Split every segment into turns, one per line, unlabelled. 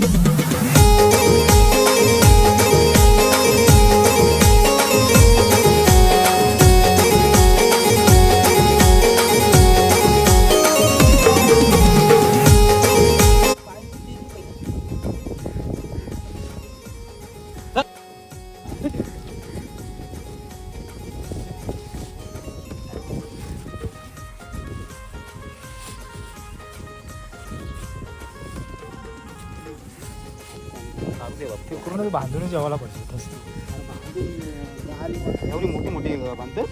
Thank you. ते पूर्ण बांधून जेवायला तसं
एवढी मोठी मोठी बांधत?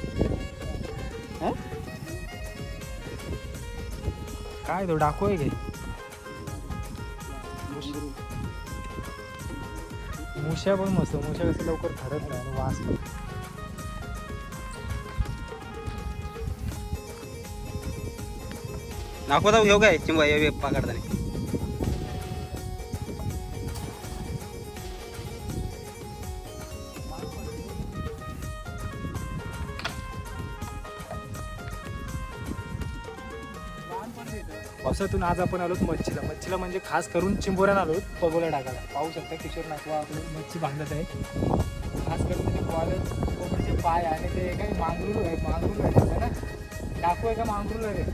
काय तो डाकू आहे मुश्या पण मस्त मुश्या कसं लवकर ठरत नाही आणि वास पण.
दाखवता घेऊ काय चिंबा हे पकडताना
पावसातून आज आपण आलोत मच्छीला. मच्छीला म्हणजे खास करून चिंबोऱ्यात आलोत पगोला टाकायला पाहू शकता किशोर नाकवा आपलं मच्छी बांधत आहे. खास करून त्याचे कॉलर कोबडीचे पाय आणि ते काही मांगरूळ आहे मांगरूळ आहे. ना? डाकू आहे का मांगरूळ आहे रे?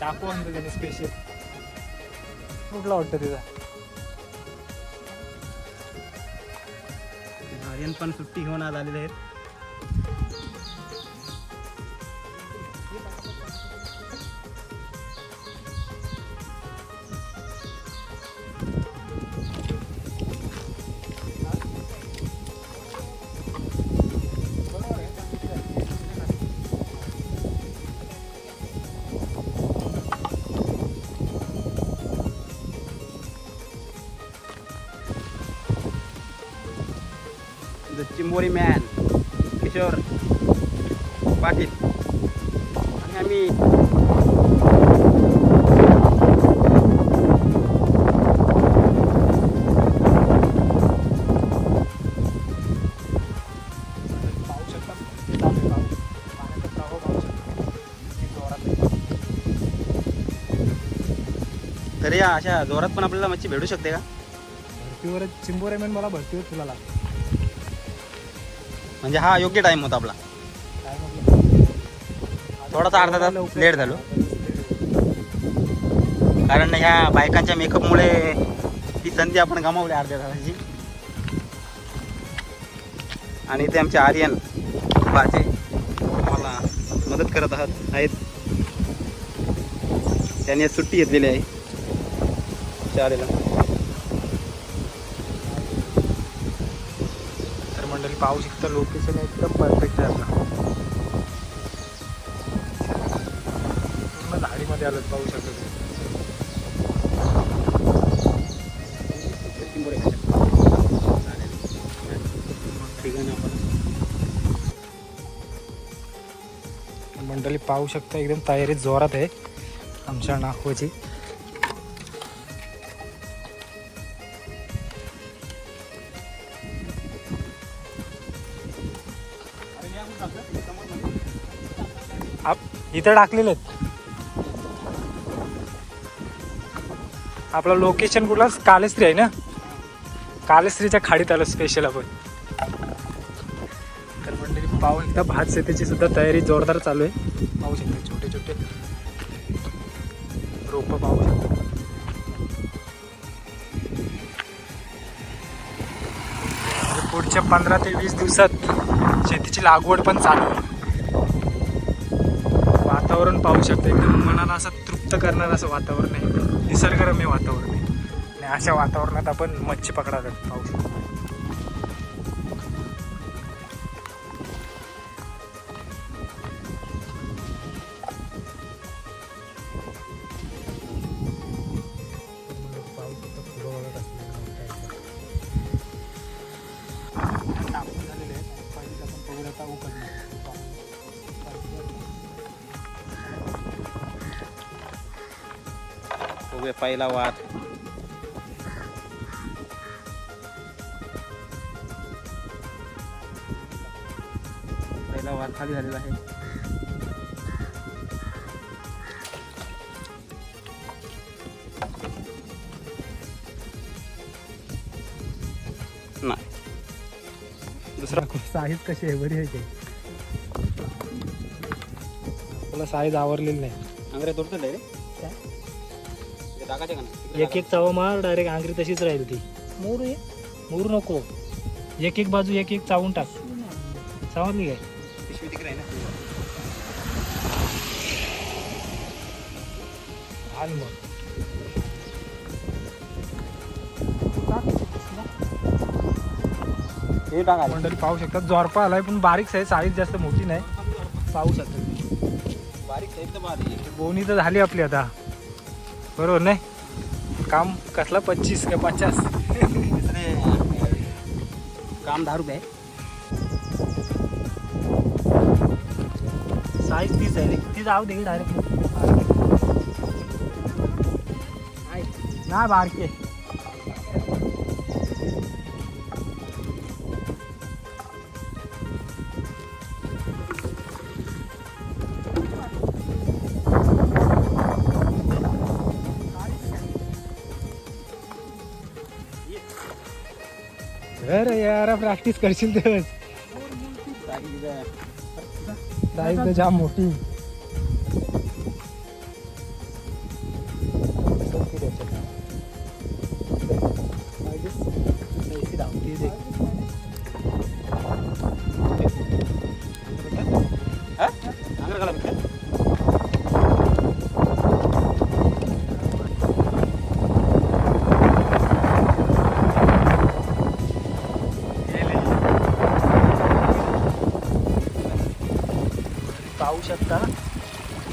डाकू आणतो त्याने स्पेशल कुठला वाटतं तिचा?
आर्यन पण सुट्टी घेऊन आज आलेले आहेत. चिंबोरी मॅन किशोर पाटील. आणि आम्ही
जोरात
तर या अशा जोरात पण आपल्याला मच्छी भेटू शकते का?
भरतीवर चिंबोरे मेन मला भरतीवर तुला लागतो.
म्हणजे हा योग्य टाइम होता आपला. थोडासा अर्धा तास लेट झालो. कारण ह्या बायकांच्या मेकअपमुळे ती संधी आपण गमावली अर्ध्या तासाची. आणि ते आमचे आर्यन बाजे मला मदत करत आहात आहेत. त्यांनी सुट्टी घेतलेली आहे. शाळेला
तर मंडळी पाहू शकता लोकेशन एकदम परफेक्ट आहे आपलं झाडीमध्ये आलं पाहू शकता मंडळी पाहू शकता एकदम तयारी जोरात आहे आमच्या नागपूरची. आप- इथं टाकलेले आहेत. आपलं लोकेशन कुठला? कालेश्री आहे ना? कालेश्रीच्या खाडीत आलं स्पेशल आपण. तर मंडळी पाहू एकदा भात शेतीची सुद्धा तयारी जोरदार चालू आहे. पाहू शकते छोटे छोटे रोपं पाहू शकतो. पुढच्या पंधरा ते वीस दिवसात शेतीची लागवड पण चालू वातावरण पाहू शकता एकदम मनाला असं तृप्त करणारं असं वातावरण आहे. निसर्गरम्य वातावरण आहे. आणि अशा वातावरणात आपण मच्छी पकडायला पाहू शकतो. ตะอุปนิตัวเวไปลา
วาดไปลาวาดข้าเรือนี่ละเฮ้หน่อ दुसरा
साईज कशी आहे बरी आहे की तुला साईज आवरलेली नाही.
अंगरे तोडतो रे टाकायचे का नाही?
एक एक चावा मार डायरेक्ट आंगरी तशीच राहील ती. मोर मोर नको. एक एक बाजू एक एक चावून टाक. समजली काय?
पिशवी तिकडे आहे ना.
आण मग.
हे टाका
मंडळी पाहू शकतात. जोरपा आलाय पण बारीक आहे साईज जास्त मोठी नाही. पाहू शकतात.
बारीक एकदम बारीक
बोनी तर झाली आपली आता. बरोबर नाही? काम कसला? पच्चीस का पचास?
काम दहा रुपये
साईज तीच आहे ती जाऊ दे डायरेक्ट नाही बारके यार प्रॅक्टिस करशील तेव्हाच जाम मोठी. शकता.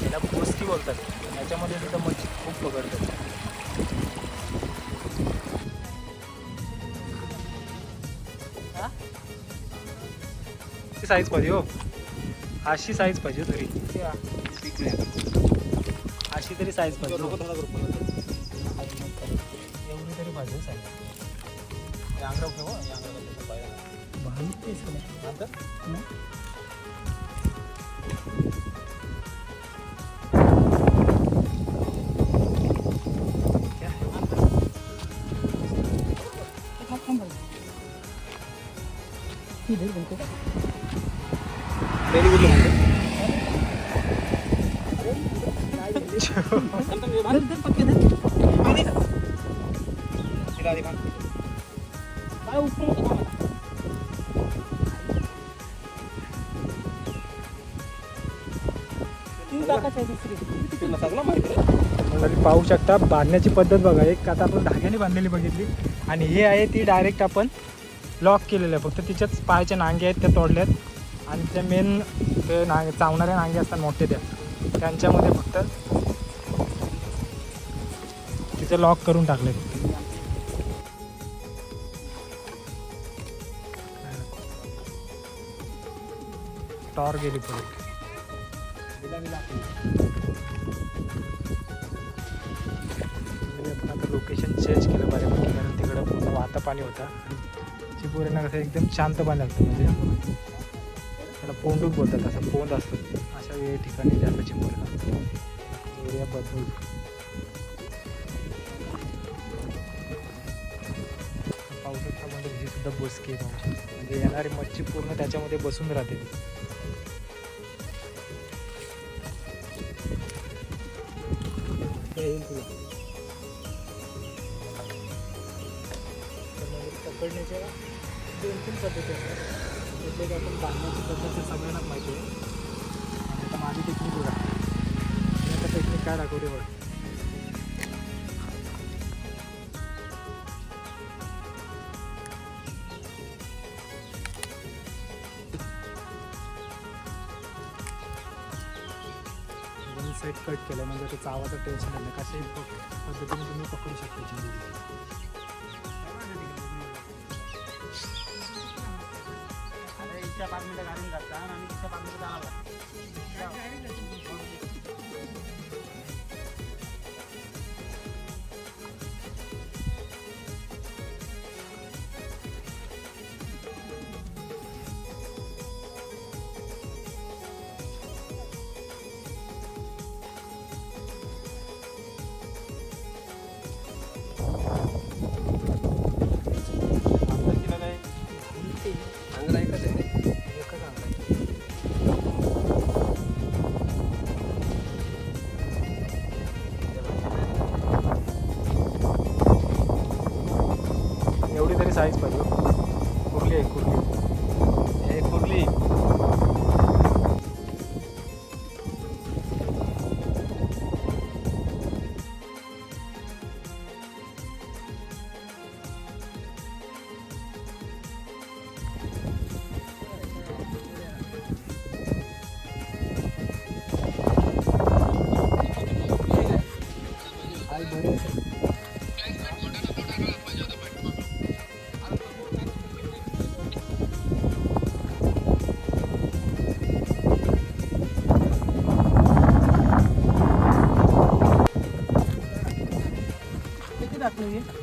याला पोस्ती बोलतात. याच्यामध्ये सुद्धा मच्छी खूप पकडतात. साईज पाहिजे हो. अशी साईज पाहिजे तरी.
नाही आता.
अशी तरी साईज पाहिजे
बनवतो.
एवढी तरी पाहिजे साईज
हे अंगराव ठेव. हं. हे? रे.
मंडळी पाहू शकता बांधण्याची पद्धत बघा एक आता आपण धाग्याने बांधलेली बघितली आणि हे आहे ती डायरेक्ट आपण लॉक केलेलं आहे. फक्त तिच्याच पायाच्या नांगे आहेत त्या आहेत आणि त्या मेन ते नांगे चावणाऱ्या नांगे असतात मोठे त्या त्यांच्यामध्ये फक्त तिथे लॉक करून टाकले टॉर गेली परत लोकेशन चेंज केलं बऱ्यापैकी कारण तिकडं पूर्ण वाहतं पाणी होतं. आणि चिपोऱ्यांना कसं एकदम शांत पाणी असतं म्हणजे त्याला पोंडूक बोलतात असं पोंद असतं. अशा वेळी ठिकाणी जातं चिपोऱ्याला एरिया बदलून पावसाच्यामध्ये ही सुद्धा बसकी आहे. म्हणजे येणारी मच्छी पूर्ण त्याच्यामध्ये बसून राहते. पकडण्याच्या दोन तीन पद्धती असतात. त्यातले एक आपण बांधण्याची पद्धत हे सगळ्यांनाच माहिती आहे. आणि आता माझी टेक्निक बघा. आता टेक्निक काय दाखवते बघा. सेट कट केलं म्हणजे ते चावाचं टेन्शन नाही. कशाही पद्धतीने तुम्ही पकडू शकता.
आता इथच्या पाच मिनिटं गाडून जाता आणि तिथच्या पाच मिनिटं जाणार आमचं
कुर्ली आहे Yeah.